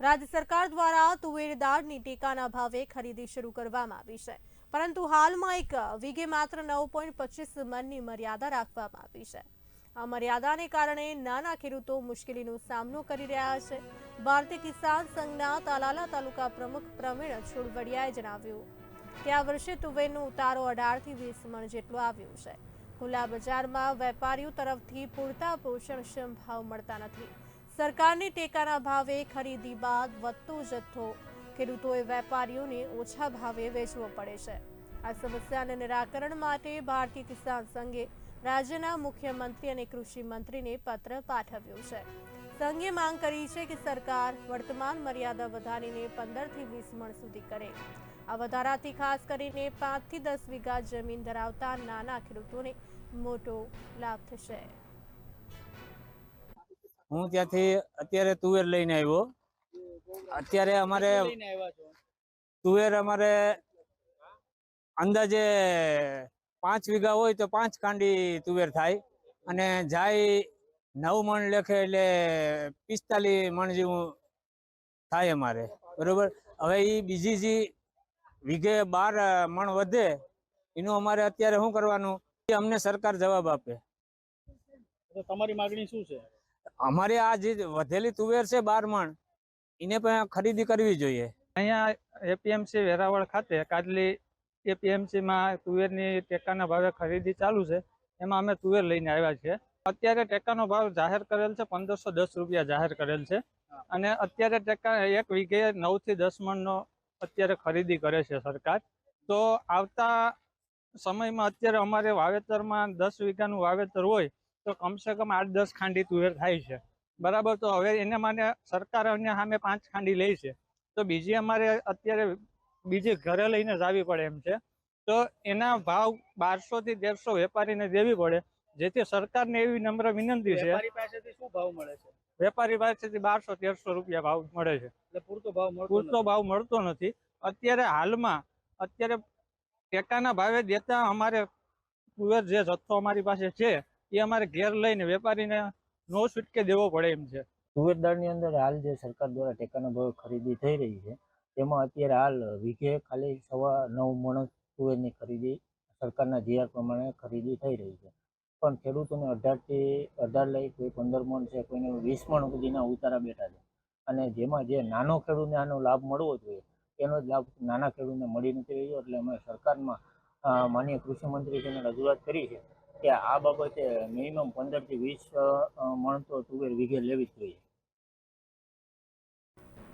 રાજ્ય સરકાર દ્વારા તુવેર દાળની ટેકાના ભાવે ખરીદી શરૂ કરવામાં આવી છે. પરંતુ હાલમાં એક વીઘે માત્ર નવ પોઈન્ટ પચીસ મનની મર્યાદા રાખવામાં આવી છે. આ મર્યાદાને કારણે નાના ખેડૂતો મુશ્કેલીનો સામનો કરી રહ્યા છે. ભારતીય કિસાન સંઘના તાલાલા તાલુકા પ્રમુખ પ્રવીણ છોડવડિયાએ જણાવ્યું કે આ વર્ષે તુવેરનો ઉતારો અઢારથી વીસ મણ જેટલો આવ્યો છે. ખુલ્લા બજારમાં વેપારીઓ તરફથી પૂરતા પોષણક્ષમ ભાવ મળતા નથી. સરકારની ટેકાના ભાવે ખરીદી બાદ વધતો જથ્થો. ખેડૂતોએ વેપારીઓને ઓછા ભાવે વેચવો પડે છે. આ સમસ્યાના નિરાકરણ માટે ભારતીય કિસાન સંઘે રાજ્યના મુખ્યમંત્રી અને કૃષિ મંત્રીને પત્ર પાઠવ્યો છે. સંઘે માંગ કરી છે કે સરકાર વર્તમાન મર્યાદા વધારીને પંદરથી વીસ મણ સુધી કરે. આ વધારાથી ખાસ કરીને પાંચથી દસ વીઘા જમીન ધરાવતા નાના ખેડૂતોને મોટો લાભ થશે. હું ત્યાંથી અત્યારે તુવેર લઈને આવ્યો. અત્યારે અમારે તુવેર અમારે અંદાજે પાંચ વીઘા હોય તો પાંચ કાંડી તુવેર થાય. અને જાય નવ મણ લેખે એટલે પિસ્તાલીસ મણ જેવું થાય અમારે. બરોબર? હવે એ બીજી જે વીઘે બાર મણ વધે એનું અમારે અત્યારે શું કરવાનું? એ અમને સરકાર જવાબ આપે. તો તમારી માગણી શું છે? અમારે આ જે વધેલી તુવેર છે બાર મણ એને પણ ખરીદી કરવી જોઈએ. અહીંયા એપીએમસી વેરાવળ ખાતે કાજલી એપીએમસીમાં તુવેરની ટેકાના ભાવે ખરીદી ચાલુ છે. એમાં અમે તુવેર લઈને આવ્યા છીએ. અત્યારે ટેકાનો ભાવ જાહેર કરેલ છે, પંદરસો દસ રૂપિયા જાહેર કરેલ છે. અને અત્યારે ટેકા એક વીઘે નવથી દસ મણનો અત્યારે ખરીદી કરે છે સરકાર. તો આવતા સમયમાં અત્યારે અમારે વાવેતરમાં દસ વીઘાનું વાવેતર હોય તો કમસે કમ આઠ દસ ખાંડી તુવેર થાય છે. બરાબર તો હવે એને માટે સરકાર અન્ય સામે પાંચ ખાંડી લે છે. તો બીજી અમારે અત્યારે બીજી ઘરે લઈને જાવી પડે એમ છે. તો એના ભાવ બારસો થી તેરસો વેપારીને દેવી પડે. જેથી સરકારને એવી નમ્ર વિનંતી છે. વેપારી પાસેથી શું ભાવ મળે છે? વેપારી પાસેથી બારસો તેરસો રૂપિયા ભાવ મળે છે. એટલે પૂરતો ભાવ પૂરતો ભાવ મળતો નથી. અત્યારે હાલમાં અત્યારે ટેકાના ભાવે દેતા અમારે તુવેર જે જથ્થો અમારી પાસે છે એ અમારે ઘેર લઈને વેપારીને નો છૂટકે દેવો પડે એમ છે. તુવેર દાળની અંદર હાલ જે સરકાર દ્વારા ટેકાના ભાવે ખરીદી થઈ રહી છે, તેમાં અત્યારે હાલ વીઘે ખાલી સવા નવ મણ તુવેરની ખરીદી સરકારના જીઆર પ્રમાણે ખરીદી થઈ રહી છે. પણ ખેડૂતોને અઢારથી અઢાર લઈ કોઈ પંદર મણ છે, કોઈને વીસ મણ સુધીના ઉતારા બેઠા છે. અને જેમાં જે નાનો ખેડૂતને આનો લાભ મળવો જોઈએ, એનો જ લાભ નાના ખેડૂતને મળી નથી રહ્યો, એટલે અમે સરકારમાં માનીય કૃષિ મંત્રીશ્રીને રજૂઆત કરી છે. કે આ બાબતે મિનિમમ પંદરથી વીસ મણ તો તુવેર વીઘે લેવી જ જોઈએ.